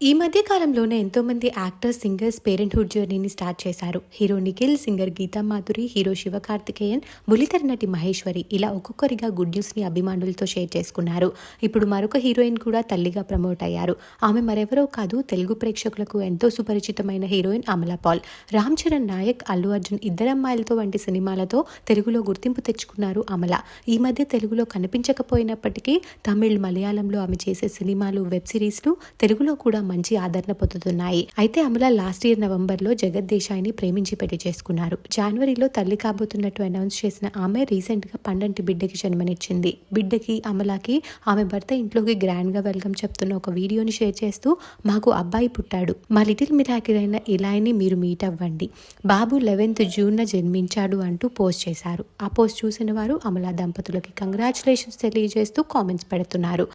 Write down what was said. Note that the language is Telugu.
ఈ మధ్య కాలంలోనే ఎంతోమంది యాక్టర్స్ సింగర్స్ పేరెంట్హుడ్ జర్నీని స్టార్ట్ చేశారు. Hero Nikhil singer Geetha Madhuri hero Sivakarthikeyan బులితెర నటి మహేశ్వరి ఇలా ఒక్కొక్కరిగా గుడ్ న్యూస్ని అభిమానులతో షేర్ చేసుకున్నారు. ఇప్పుడు మరొక హీరోయిన్ కూడా తల్లిగా ప్రమోట్ అయ్యారు. ఆమె మరెవరో కాదు తెలుగు ప్రేక్షకులకు ఎంతో సుపరిచితమైన హీరోయిన్ అమలా పాల్. రామ్ చరణ్ నాయక్ అల్లు అర్జున్ ఇద్దరమ్మాయిలతో వంటి సినిమాలతో తెలుగులో గుర్తింపు తెచ్చుకున్నారు అమల. ఈ మధ్య తెలుగులో కనిపించకపోయినప్పటికీ తమిళ్ మలయాళంలో ఆమె చేసే సినిమాలు వెబ్ సిరీస్లు తెలుగులో కూడా మంచి ఆదరణ పొందుతున్నాయి. అయితే అమల లాస్ట్ ఇయర్ నవంబర్లో జగత్ దేశాయిని ప్రేమించి పెళ్ళి చేసుకున్నారు. జనవరిలో తల్లి కాబోతున్నట్టు అనౌన్స్ చేసిన ఆమె రీసెంట్గా పండంటి బిడ్డకి జన్మనిచ్చింది. బిడ్డకి అమలాకి ఆమె భర్త ఇంట్లోకి గ్రాండ్గా వెల్కమ్ చెప్తున్న ఒక వీడియోని షేర్ చేస్తూ మాకు అబ్బాయి పుట్టాడు. మా లిటిల్ మిరాకిల్ అయిన ఇలాయిని మీరు మీట్ అవ్వండి. బాబు లెవెన్త్ జూన్ న జన్మించాడు అంటూ పోస్ట్ చేశారు. ఆ పోస్ట్ చూసిన వారు అమలా దంపతులకి కంగ్రాచులేషన్స్ తెలియజేస్తూ కామెంట్స్ పెడుతున్నారు.